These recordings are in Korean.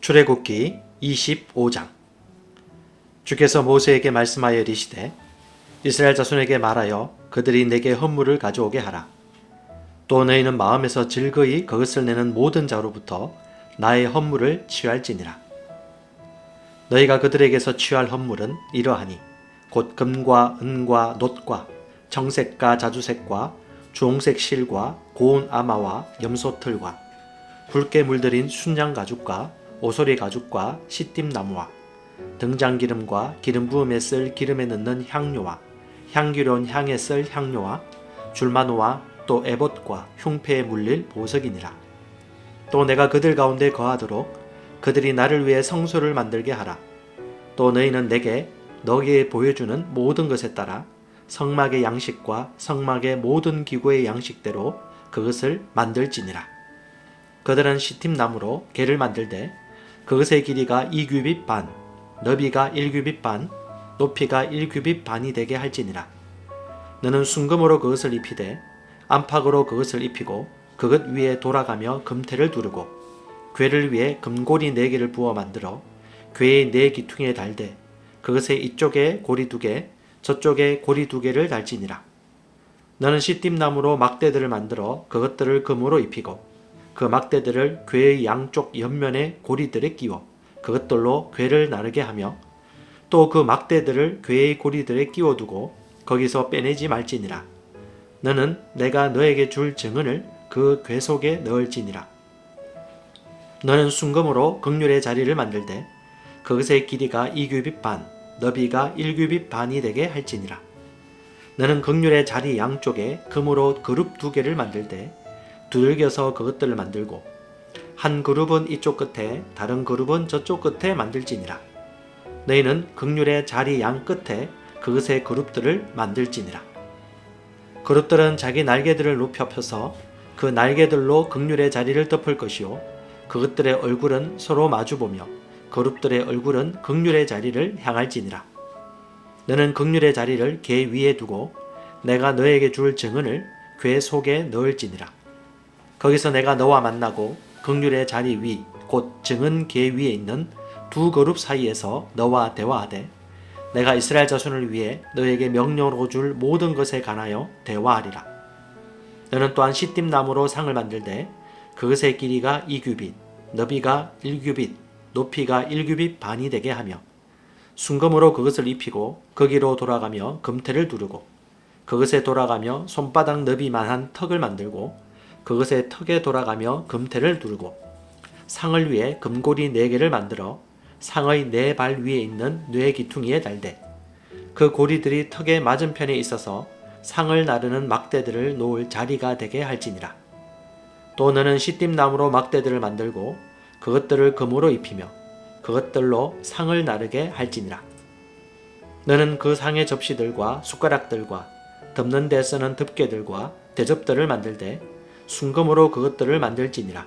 출애굽기 25장. 주께서 모세에게 말씀하여 이르시되 이스라엘 자손에게 말하여 그들이 내게 헌물을 가져오게 하라. 또 너희는 마음에서 즐거이 그것을 내는 모든 자로부터 나의 헌물을 취할지니라. 너희가 그들에게서 취할 헌물은 이러하니 곧 금과 은과 놋과 청색과 자주색과 주홍색 실과 고운 아마와 염소털과 붉게 물들인 순양 가죽과 오소리 가죽과 시띠 나무와 등장 기름과 기름 부음에 쓸 기름에 넣는 향료와 향기로운 향에 쓸 향료와 줄마노와 또 에봇과 흉패에 물릴 보석이니라. 또 내가 그들 가운데 거하도록 그들이 나를 위해 성소를 만들게 하라. 또 너희는 내게 너희에 보여주는 모든 것에 따라 성막의 양식과 성막의 모든 기구의 양식대로 그것을 만들지니라. 그들은 시팀 나무로 개를 만들되 그것의 길이가 2규빗 반, 너비가 1규빗 반, 높이가 1규빗 반이 되게 할지니라. 너는 순금으로 그것을 입히되 안팎으로 그것을 입히고 그것 위에 돌아가며 금태를 두르고 괴를 위해 금고리 네 개를 부어 만들어 괴의 네 기퉁에 달되 그것의 이쪽에 고리 두 개, 저쪽에 고리 두 개를 달지니라. 너는 시띠나무로 막대들을 만들어 그것들을 금으로 입히고 그 막대들을 괴의 양쪽 옆면에 고리들에 끼워 그것들로 괴를 나르게 하며 또 그 막대들을 괴의 고리들에 끼워두고 거기서 빼내지 말지니라. 너는 내가 너에게 줄 증언을 그괴 속에 넣을지니라. 너는 순금으로 극률의 자리를 만들되 그것의 길이가 2규빗 반, 너비가 1규빗 반이 되게 할지니라. 너는 극률의 자리 양쪽에 금으로 그룹 두 개를 만들되 두들겨서 그것들을 만들고 한 그룹은 이쪽 끝에 다른 그룹은 저쪽 끝에 만들지니라. 너희는 극률의 자리 양 끝에 그것의 그룹들을 만들지니라. 그룹들은 자기 날개들을 높여 펴서 그 날개들로 극률의 자리를 덮을 것이요 그것들의 얼굴은 서로 마주보며 그룹들의 얼굴은 극률의 자리를 향할지니라. 너는 극률의 자리를 개 위에 두고 내가 너에게 줄 증언을 괴 속에 넣을지니라. 거기서 내가 너와 만나고 극률의 자리 위, 곧 증언 계 위에 있는 두 그룹 사이에서 너와 대화하되 내가 이스라엘 자손을 위해 너에게 명령으로 줄 모든 것에 관하여 대화하리라. 너는 또한 시띠나무로 상을 만들되 그것의 길이가 2규빗, 너비가 1규빗, 높이가 1규빗 반이 되게 하며 순금으로 그것을 입히고 거기로 돌아가며 금태를 두르고 그것에 돌아가며 손바닥 너비만한 턱을 만들고 그것의 턱에 돌아가며 금태를 두르고 상을 위해 금고리 네 개를 만들어 상의 네 발 위에 있는 뇌 기퉁이에 달되 그 고리들이 턱의 맞은편에 있어서 상을 나르는 막대들을 놓을 자리가 되게 할지니라. 또 너는 시띠나무로 막대들을 만들고 그것들을 금으로 입히며 그것들로 상을 나르게 할지니라. 너는 그 상의 접시들과 숟가락들과 덮는 데 쓰는 덮개들과 대접들을 만들되 순금으로 그것들을 만들지니라.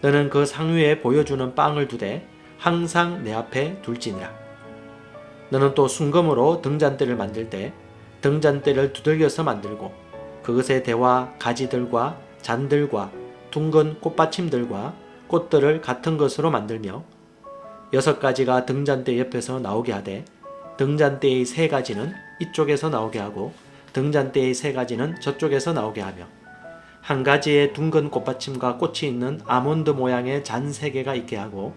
너는 그 상위에 보여주는 빵을 두되 항상 내 앞에 둘지니라. 너는 또 순금으로 등잔대를 만들 때 등잔대를 두들겨서 만들고 그것의 대와 가지들과 잔들과 둥근 꽃받침들과 꽃들을 같은 것으로 만들며 여섯 가지가 등잔대 옆에서 나오게 하되 등잔대의 세 가지는 이쪽에서 나오게 하고 등잔대의 세 가지는 저쪽에서 나오게 하며 한 가지의 둥근 꽃받침과 꽃이 있는 아몬드 모양의 잔 세 개가 있게 하고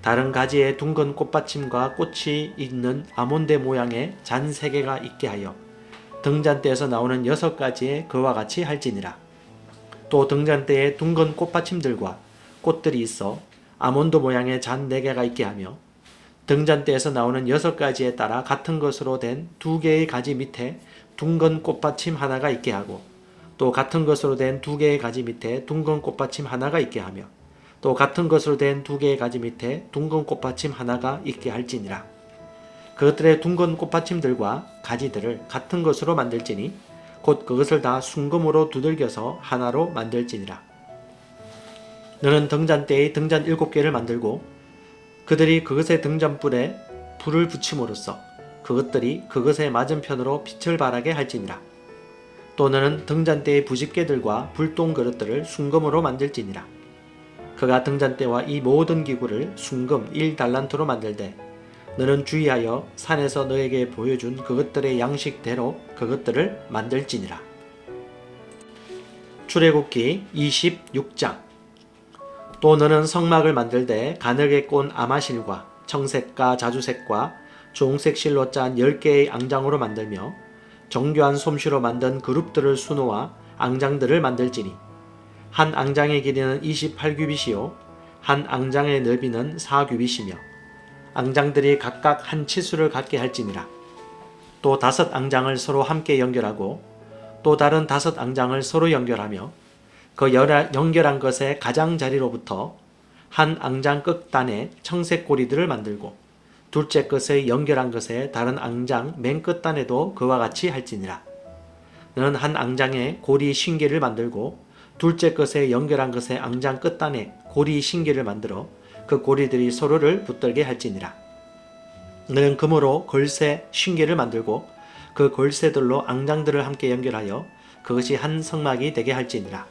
다른 가지의 둥근 꽃받침과 꽃이 있는 아몬드 모양의 잔 세 개가 있게 하여 등잔대에서 나오는 여섯 가지의 그와 같이 할지니라. 또 등잔대에 둥근 꽃받침들과 꽃들이 있어 아몬드 모양의 잔 네 개가 있게 하며 등잔대에서 나오는 여섯 가지에 따라 같은 것으로 된 두 개의 가지 밑에 둥근 꽃받침 하나가 있게 하고 또 같은 것으로 된 두 개의 가지 밑에 둥근 꽃받침 하나가 있게 하며 또 같은 것으로 된 두 개의 가지 밑에 둥근 꽃받침 하나가 있게 할지니라. 그것들의 둥근 꽃받침들과 가지들을 같은 것으로 만들지니 곧 그것을 다 순금으로 두들겨서 하나로 만들지니라. 너는 등잔대의 등잔 일곱 개를 만들고 그들이 그것의 등잔불에 불을 붙임으로써 그것들이 그것의 맞은편으로 빛을 발하게 할지니라. 또 너는 등잔대의 부집개들과 불똥 그릇들을 순금으로 만들지니라. 그가 등잔대와 이 모든 기구를 순금 1달란트로 만들되 너는 주의하여 산에서 너에게 보여준 그것들의 양식대로 그것들을 만들지니라. 출애굽기 26장 또 너는 성막을 만들되 가늘게 꼰 아마실과 청색과 자주색과 종색 실로 짠 10개의 앙장으로 만들며 정교한 솜씨로 만든 그룹들을 수놓아 앙장들을 만들지니 한 앙장의 길이는 28규빗이요 한 앙장의 넓이는 4규빗이며 앙장들이 각각 한 치수를 갖게 할지니라. 또 다섯 앙장을 서로 함께 연결하고 또 다른 다섯 앙장을 서로 연결하며 그 연결한 것의 가장자리로부터 한 앙장 끝단에 청색 고리들을 만들고 둘째 것의 연결한 것의 다른 앙장 맨 끝단에도 그와 같이 할지니라. 너는 한 앙장에 고리 신계를 만들고 둘째 것에 연결한 것의 앙장 끝단에 고리 신계를 만들어 그 고리들이 서로를 붙들게 할지니라. 너는 금으로 걸쇠 신계를 만들고 그 걸쇠들로 앙장들을 함께 연결하여 그것이 한 성막이 되게 할지니라.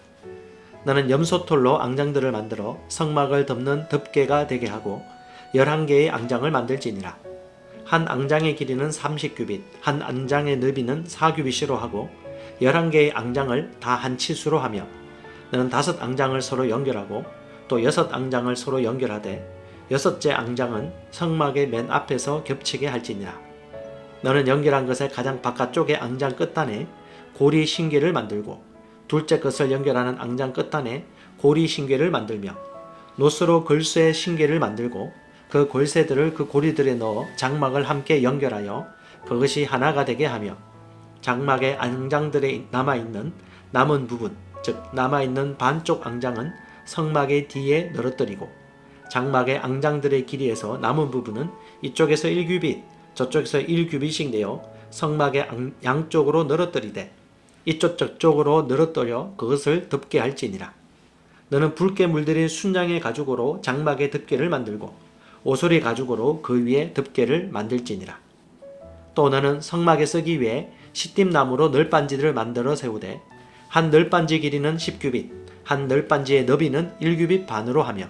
너는 염소털로 앙장들을 만들어 성막을 덮는 덮개가 되게 하고 열한 개의 앙장을 만들지니라. 한 앙장의 길이는 30규빗, 한 앙장의 너비는 4규빗으로 하고 열한 개의 앙장을 다 한 치수로 하며 너는 다섯 앙장을 서로 연결하고 또 여섯 앙장을 서로 연결하되 여섯째 앙장은 성막의 맨 앞에서 겹치게 할지니라. 너는 연결한 것의 가장 바깥쪽의 앙장 끝단에 고리 신계를 만들고 둘째 것을 연결하는 앙장 끝단에 고리 신계를 만들며 노스로 걸쇠 신계를 만들고 그 걸쇠들을 그 고리들에 넣어 장막을 함께 연결하여 그것이 하나가 되게 하며 장막의 앙장들에 남아 있는 남은 부분 즉 남아 있는 반쪽 앙장은 성막의 뒤에 늘어뜨리고 장막의 앙장들의 길이에서 남은 부분은 이쪽에서 1규빗 저쪽에서 1규빗씩 내어 성막의 앙- 양쪽으로 늘어뜨리되 이쪽 저쪽으로 늘어뜨려 그것을 덮게 할지니라. 너는 붉게 물들인 순장의 가죽으로 장막의 덮개를 만들고 오소리 가죽으로 그 위에 덮개를 만들지니라. 또 너는 성막에 쓰기 위해 시띠나무로 널빤지들을 만들어 세우되 한 널빤지 길이는 10규빗, 한 널빤지의 너비는 1규빗 반으로 하며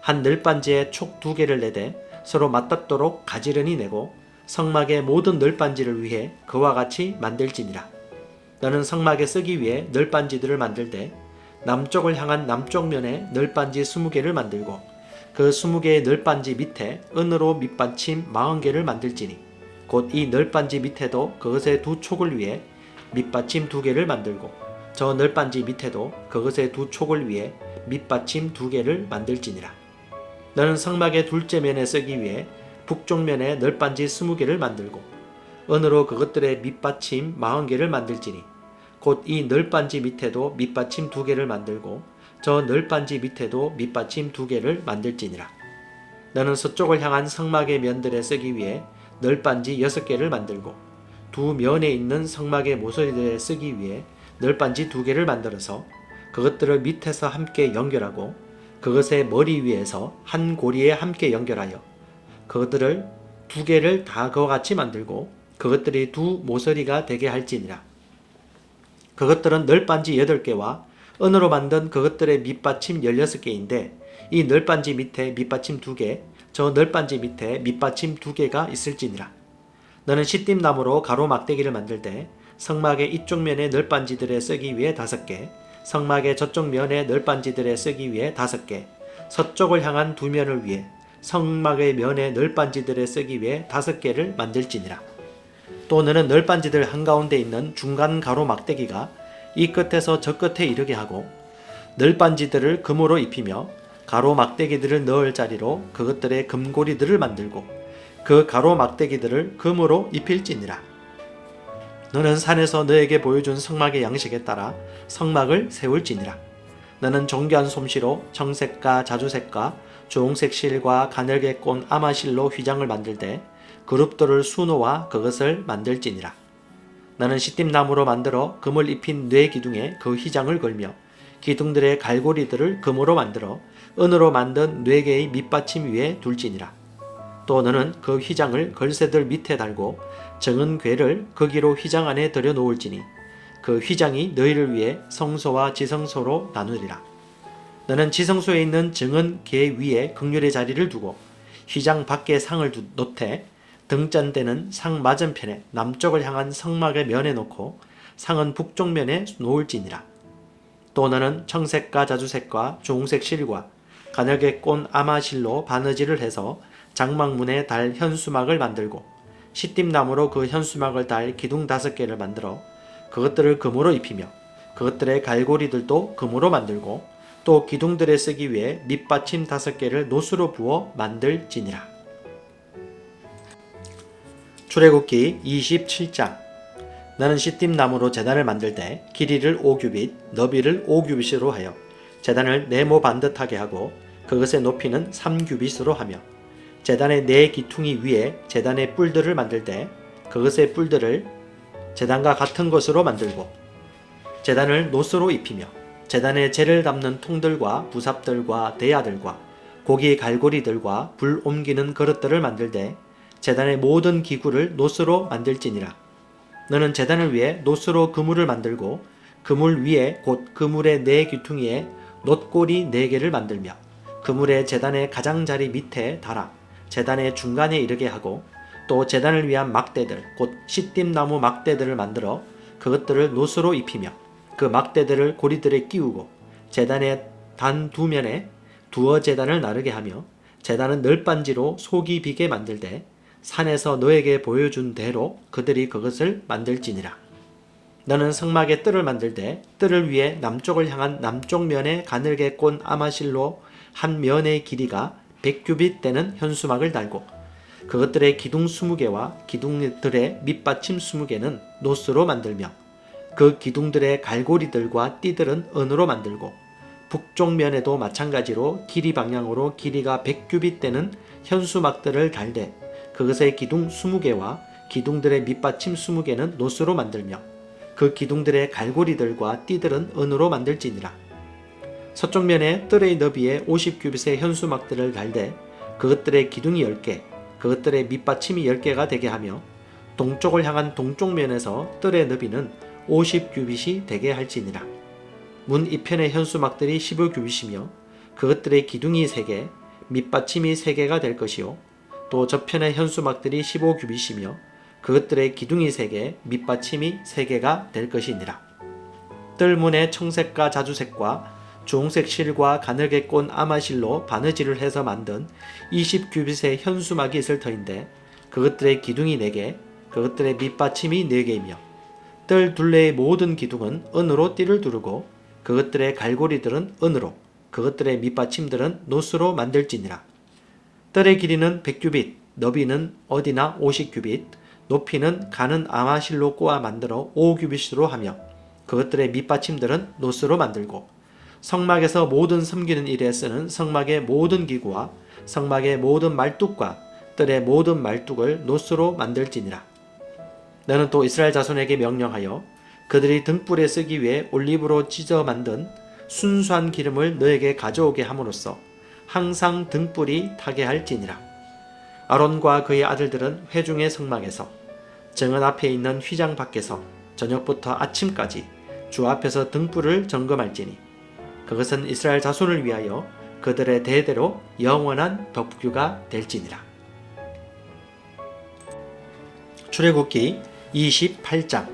한 널빤지에 촉 두 개를 내되 서로 맞닿도록 가지런히 내고 성막의 모든 널빤지를 위해 그와 같이 만들지니라. 너는 성막에 쓰기 위해 널빤지들을 만들되 남쪽을 향한 남쪽 면에 널빤지 20개를 만들고 그 20개의 널빤지 밑에 은으로 밑받침 40개를 만들지니 곧 이 널빤지 밑에도 그것의 두 촉을 위해 밑받침 두 개를 만들고 저 널빤지 밑에도 그것의 두 촉을 위해 밑받침 두 개를 만들지니라. 너는 성막의 둘째 면에 쓰기 위해 북쪽 면에 널빤지 20개를 만들고 은으로 그것들의 밑받침 40개를 만들지니 곧 이 널빤지 밑에도 밑받침 두 개를 만들고 저 널빤지 밑에도 밑받침 두 개를 만들지니라. 너는 서쪽을 향한 성막의 면들에 쓰기 위해 널빤지 여섯 개를 만들고 두 면에 있는 성막의 모서리들에 쓰기 위해 널빤지 두 개를 만들어서 그것들을 밑에서 함께 연결하고 그것의 머리 위에서 한 고리에 함께 연결하여 그것들을 두 개를 다 그와 같이 만들고 그것들이 두 모서리가 되게 할지니라. 그것들은 널빤지 8개와 은으로 만든 그것들의 밑받침 16개인데 이 널빤지 밑에 밑받침 2개, 저 널빤지 밑에 밑받침 2개가 있을지니라. 너는 시띠나무로 가로 막대기를 만들되 성막의 이쪽 면에 널빤지들에 쓰기 위해 다섯 개, 성막의 저쪽 면에 널빤지들에 쓰기 위해 다섯 개, 서쪽을 향한 두 면을 위해 성막의 면에 널빤지들에 쓰기 위해 다섯 개를 만들지니라. 또 너는 널빤지들 한가운데 있는 중간 가로 막대기가 이 끝에서 저 끝에 이르게 하고 널빤지들을 금으로 입히며 가로 막대기들을 넣을 자리로 그것들의 금고리들을 만들고 그 가로 막대기들을 금으로 입힐지니라. 너는 산에서 너에게 보여준 성막의 양식에 따라 성막을 세울지니라. 너는 정교한 솜씨로 청색과 자주색과 주홍색 실과 가늘게 꼰 아마실로 휘장을 만들되 그룹들을 수놓아 그것을 만들지니라. 나는 시띠나무로 만들어 금을 입힌 뇌 기둥에 그 휘장을 걸며 기둥들의 갈고리들을 금으로 만들어 은으로 만든 네 개의 밑받침 위에 둘지니라. 또 너는 그 휘장을 걸쇠들 밑에 달고 정은 괴를 거기로 휘장 안에 들여 놓을지니 그 휘장이 너희를 위해 성소와 지성소로 나누리라. 너는 지성소에 있는 증언 계 위에 극률의 자리를 두고 휘장 밖에 상을 두, 놓되 등잔대는 상 맞은편에 남쪽을 향한 성막의 면에 놓고 상은 북쪽 면에 놓을지니라. 또 너는 청색과 자주색과 주홍색 실과 가늘게 꼰 아마실로 바느질을 해서 장막문에 달 현수막을 만들고 시띠나무로 그 현수막을 달 기둥 다섯 개를 만들어 그것들을 금으로 입히며 그것들의 갈고리들도 금으로 만들고 또 기둥들에 쓰기 위해 밑받침 다섯 개를 노수로 부어 만들지니라. 출애굽기 27장. 나는 시띠나무로 재단을 만들 때 길이를 5규빗, 너비를 5규빗으로 하여 재단을 네모 반듯하게 하고 그것의 높이는 3규빗으로 하며 재단의 네 기퉁이 위에 재단의 뿔들을 만들 때 그것의 뿔들을 재단과 같은 것으로 만들고 재단을 노스로 입히며 재단에 재를 담는 통들과 부삽들과 대야들과 고기 갈고리들과 불 옮기는 그릇들을 만들 때 재단의 모든 기구를 노스로 만들지니라. 너는 재단을 위해 노스로 그물을 만들고 그물 위에 곧 그물의 네 귀퉁이에 놋꼬리 네 개를 만들며 그물의 재단의 가장자리 밑에 달아 재단의 중간에 이르게 하고 또 재단을 위한 막대들 곧 시띠나무 막대들을 만들어 그것들을 노스로 입히며 그 막대들을 고리들에 끼우고 재단의 단 두 면에 두어 재단을 나르게 하며 재단은 널빤지로 속이 비게 만들 때 산에서 너에게 보여준 대로 그들이 그것을 만들지니라. 너는 성막의 뜰을 만들 때 뜰을 위해 남쪽을 향한 남쪽 면에 가늘게 꼰 아마실로 한 면의 길이가 100규빗 되는 현수막을 달고 그것들의 기둥 20개와 기둥들의 밑받침 20개는 노스로 만들며 그 기둥들의 갈고리들과 띠들은 은으로 만들고 북쪽 면에도 마찬가지로 길이 방향으로 길이가 100규빗 되는 현수막들을 달되 그것의 기둥 20개와 기둥들의 밑받침 20개는 노스로 만들며 그 기둥들의 갈고리들과 띠들은 은으로 만들지니라. 서쪽 면에 뜰의 너비에 50규빗의 현수막들을 달되 그것들의 기둥이 10개, 그것들의 밑받침이 10개가 되게 하며 동쪽을 향한 동쪽 면에서 뜰의 너비는 50규빗이 되게 할지니라. 문 이편의 현수막들이 15규빗이며 그것들의 기둥이 3개, 밑받침이 3개가 될 것이요. 또 저편의 현수막들이 15규빗이며 그것들의 기둥이 3개, 밑받침이 3개가 될 것이니라. 뜰문의 청색과 자주색과 주홍색 실과 가늘게 꼰 아마실로 바느질을 해서 만든 20규빗의 현수막이 있을 터인데 그것들의 기둥이 4개, 그것들의 밑받침이 4개이며 뜰 둘레의 모든 기둥은 은으로 띠를 두르고 그것들의 갈고리들은 은으로 그것들의 밑받침들은 노스로 만들지니라. 뜰의 길이는 100규빗, 너비는 어디나 50규빗, 높이는 가는 아마실로 꼬아 만들어 5규빗으로 하며 그것들의 밑받침들은 노스로 만들고 성막에서 모든 섬기는 일에 쓰는 성막의 모든 기구와 성막의 모든 말뚝과 뜰의 모든 말뚝을 노스로 만들지니라. 너는 또 이스라엘 자손에게 명령하여 그들이 등불에 쓰기 위해 올리브로 찢어 만든 순수한 기름을 너에게 가져오게 함으로써 항상 등불이 타게 할지니라. 아론과 그의 아들들은 회중의 성막에서 정원 앞에 있는 휘장 밖에서 저녁부터 아침까지 주 앞에서 등불을 점검할지니 그것은 이스라엘 자손을 위하여 그들의 대대로 영원한 법규가 될지니라. 출애굽기 28장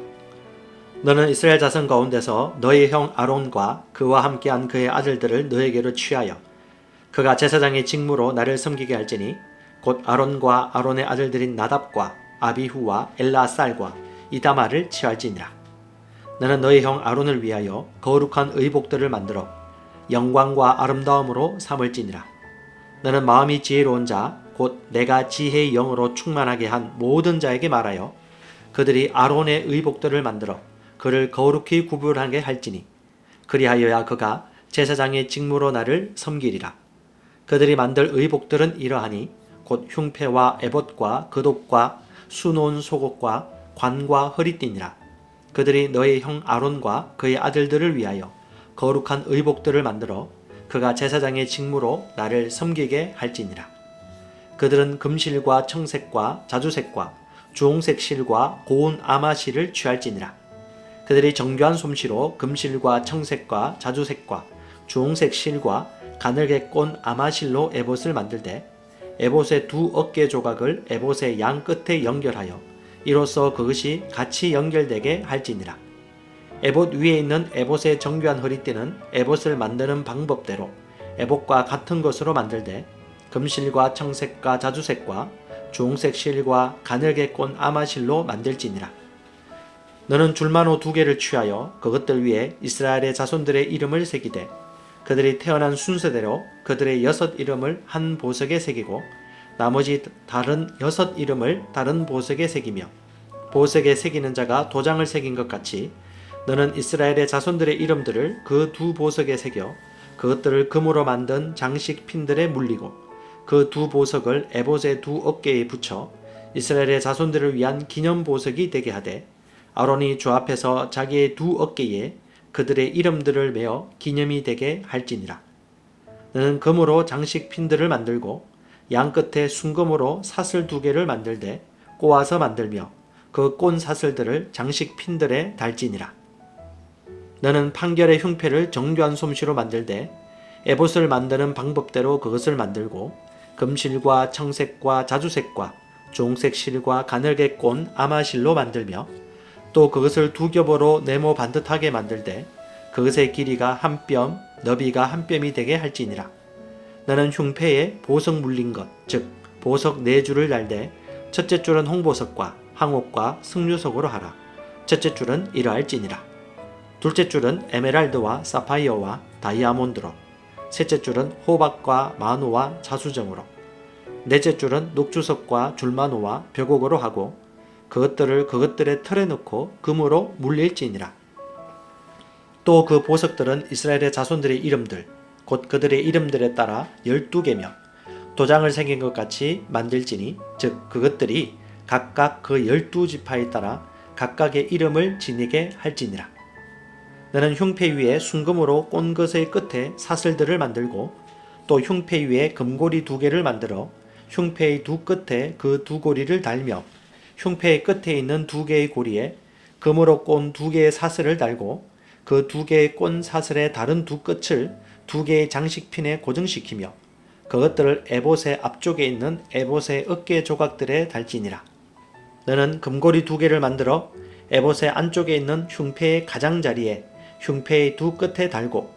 너는 이스라엘 자손 가운데서 너의 형 아론과 그와 함께한 그의 아들들을 너에게로 취하여 그가 제사장의 직무로 나를 섬기게 할지니 곧 아론과 아론의 아들들인 나답과 아비후와 엘라살과 이다마를 취할지니라. 너는 너의 형 아론을 위하여 거룩한 의복들을 만들어 영광과 아름다움으로 삼을지니라. 너는 마음이 지혜로운 자, 곧 내가 지혜의 영으로 충만하게 한 모든 자에게 말하여 그들이 아론의 의복들을 만들어 그를 거룩히 구별하게 할지니 그리하여야 그가 제사장의 직무로 나를 섬기리라. 그들이 만들 의복들은 이러하니 곧 흉패와 에봇과 그독과 수놓은 속옷과 관과 허리띠니라. 그들이 너의 형 아론과 그의 아들들을 위하여 거룩한 의복들을 만들어 그가 제사장의 직무로 나를 섬기게 할지니라. 그들은 금실과 청색과 자주색과 주홍색 실과 고운 아마 실을 취할지니라. 그들이 정교한 솜씨로 금실과 청색과 자주색과 주홍색 실과 가늘게 꼰 아마실로 에봇을 만들되 에봇의 두 어깨 조각을 에봇의 양 끝에 연결하여 이로써 그것이 같이 연결되게 할지니라. 에봇 위에 있는 에봇의 정교한 허리띠는 에봇을 만드는 방법대로 에봇과 같은 것으로 만들되 금실과 청색과 자주색과 주홍색 실과 가늘게 꼰 아마실로 만들지니라. 너는 줄만호 두 개를 취하여 그것들 위에 이스라엘의 자손들의 이름을 새기되 그들이 태어난 순서대로 그들의 여섯 이름을 한 보석에 새기고 나머지 다른 여섯 이름을 다른 보석에 새기며 보석에 새기는 자가 도장을 새긴 것 같이 너는 이스라엘의 자손들의 이름들을 그 두 보석에 새겨 그것들을 금으로 만든 장식 핀들에 물리고 그 두 보석을 에봇의 두 어깨에 붙여 이스라엘의 자손들을 위한 기념 보석이 되게 하되 아론이 주 앞에서 자기의 두 어깨에 그들의 이름들을 메어 기념이 되게 할지니라. 너는 금으로 장식 핀들을 만들고 양 끝에 순금으로 사슬 두 개를 만들되 꼬아서 만들며 그 꼰 사슬들을 장식 핀들에 달지니라. 너는 판결의 흉패를 정교한 솜씨로 만들되 에봇을 만드는 방법대로 그것을 만들고 금실과 청색과 자주색과 종색 실과 가늘게 꼰 아마실로 만들며 또 그것을 두 겹으로 네모 반듯하게 만들되 그것의 길이가 한 뼘, 너비가 한 뼘이 되게 할지니라. 너는 흉패에 보석 물린 것, 즉 보석 네 줄을 달되 첫째 줄은 홍보석과 항옥과 승류석으로 하라. 첫째 줄은 이러할지니라. 둘째 줄은 에메랄드와 사파이어와 다이아몬드로, 셋째 줄은 호박과 마노와 자수정으로, 넷째 줄은 녹주석과 줄마노와 벽옥으로 하고 그것들을 그것들의 틀에 넣고 금으로 물릴지니라. 또 그 보석들은 이스라엘의 자손들의 이름들, 곧 그들의 이름들에 따라 열두 개며 도장을 새긴 것 같이 만들지니, 즉 그것들이 각각 그 열두 지파에 따라 각각의 이름을 지니게 할지니라. 너는 흉패 위에 순금으로 꼰 것의 끝에 사슬들을 만들고 또 흉패 위에 금고리 두 개를 만들어 흉패의 두 끝에 그 두 고리를 달며 흉패의 끝에 있는 두 개의 고리에 금으로 꼰 두 개의 사슬을 달고 그 두 개의 꼰 사슬의 다른 두 끝을 두 개의 장식핀에 고정시키며 그것들을 에봇의 앞쪽에 있는 에봇의 어깨 조각들에 달지니라. 너는 금고리 두 개를 만들어 에봇의 안쪽에 있는 흉패의 가장자리에 흉패의 두 끝에 달고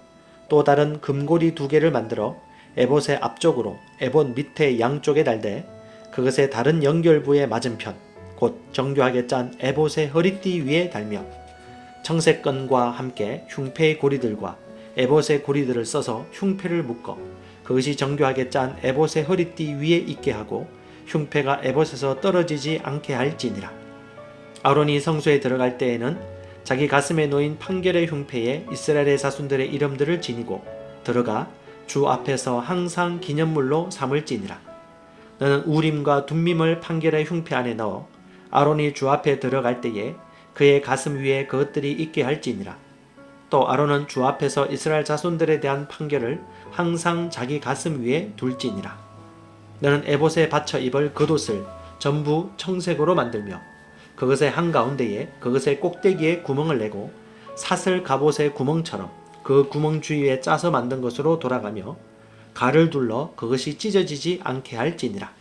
또 다른 금고리 두 개를 만들어 에봇의 앞쪽으로 에봇 밑에 양쪽에 달되 그것의 다른 연결부의 맞은편 곧 정교하게 짠 에봇의 허리띠 위에 달며 청색끈과 함께 흉패의 고리들과 에봇의 고리들을 써서 흉패를 묶어 그것이 정교하게 짠 에봇의 허리띠 위에 있게 하고 흉패가 에봇에서 떨어지지 않게 할지니라. 아론이 성소에 들어갈 때에는 자기 가슴에 놓인 판결의 흉패에 이스라엘의 자손들의 이름들을 지니고 들어가 주 앞에서 항상 기념물로 삼을지니라. 너는 우림과 둠밈을 판결의 흉패 안에 넣어 아론이 주 앞에 들어갈 때에 그의 가슴 위에 그것들이 있게 할지니라. 또 아론은 주 앞에서 이스라엘 자손들에 대한 판결을 항상 자기 가슴 위에 둘지니라. 너는 에봇에 받쳐 입을 겉옷을 전부 청색으로 만들며 그것의 한가운데에 그것의 꼭대기에 구멍을 내고 사슬 갑옷의 구멍처럼 그 구멍 주위에 짜서 만든 것으로 돌아가며 가를 둘러 그것이 찢어지지 않게 할지니라.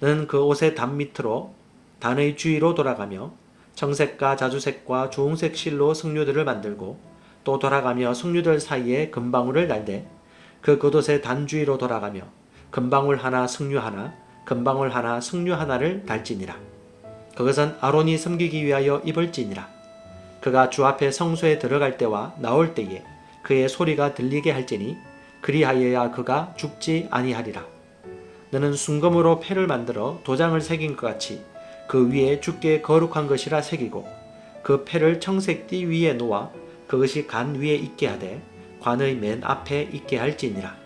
너는 그 옷의 단 밑으로 단의 주위로 돌아가며 청색과 자주색과 주홍색 실로 석류들을 만들고 또 돌아가며 석류들 사이에 금방울을 날되 그 겉옷의 단 주위로 돌아가며 금방울 하나 석류 하나 금방울 하나 석류 하나를 달지니라. 그것은 아론이 섬기기 위하여 입을지니라. 그가 주 앞에 성소에 들어갈 때와 나올 때에 그의 소리가 들리게 할지니 그리하여야 그가 죽지 아니하리라. 너는 순금으로 패를 만들어 도장을 새긴 것 같이 그 위에 죽게 거룩한 것이라 새기고 그 패를 청색 띠 위에 놓아 그것이 간 위에 있게 하되 관의 맨 앞에 있게 할지니라.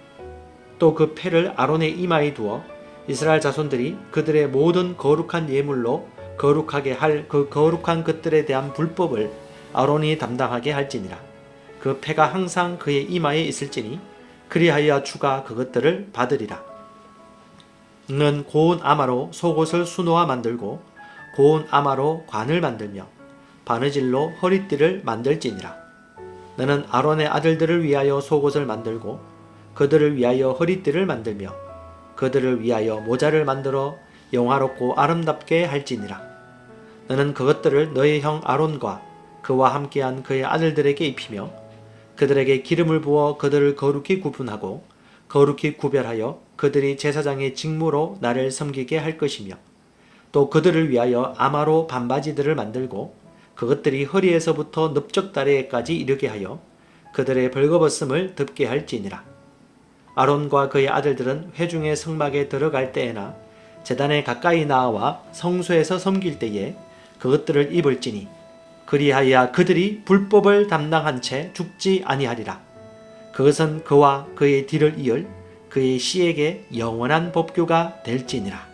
또 그 패를 아론의 이마에 두어 이스라엘 자손들이 그들의 모든 거룩한 예물로 거룩하게 할 그 거룩한 것들에 대한 불법을 아론이 담당하게 할지니라. 그 패가 항상 그의 이마에 있을지니 그리하여 주가 그것들을 받으리라. 는 고운 아마로 속옷을 수놓아 만들고 고운 아마로 관을 만들며 바느질로 허리띠를 만들지니라. 너는 아론의 아들들을 위하여 속옷을 만들고 그들을 위하여 허리띠를 만들며 그들을 위하여 모자를 만들어 영화롭고 아름답게 할지니라. 너는 그것들을 너의 형 아론과 그와 함께한 그의 아들들에게 입히며 그들에게 기름을 부어 그들을 거룩히 구분하고 거룩히 구별하여 그들이 제사장의 직무로 나를 섬기게 할 것이며 또 그들을 위하여 아마로 반바지들을 만들고 그것들이 허리에서부터 넓적다리에까지 이르게 하여 그들의 벌거벗음을 덮게 할지니라. 아론과 그의 아들들은 회중의 성막에 들어갈 때에나 제단에 가까이 나와 성소에서 섬길 때에 그것들을 입을지니 그리하여 그들이 불법을 담당한 채 죽지 아니하리라. 그것은 그와 그의 뒤를 이을 그의 씨에게 영원한 법규가 될지니라.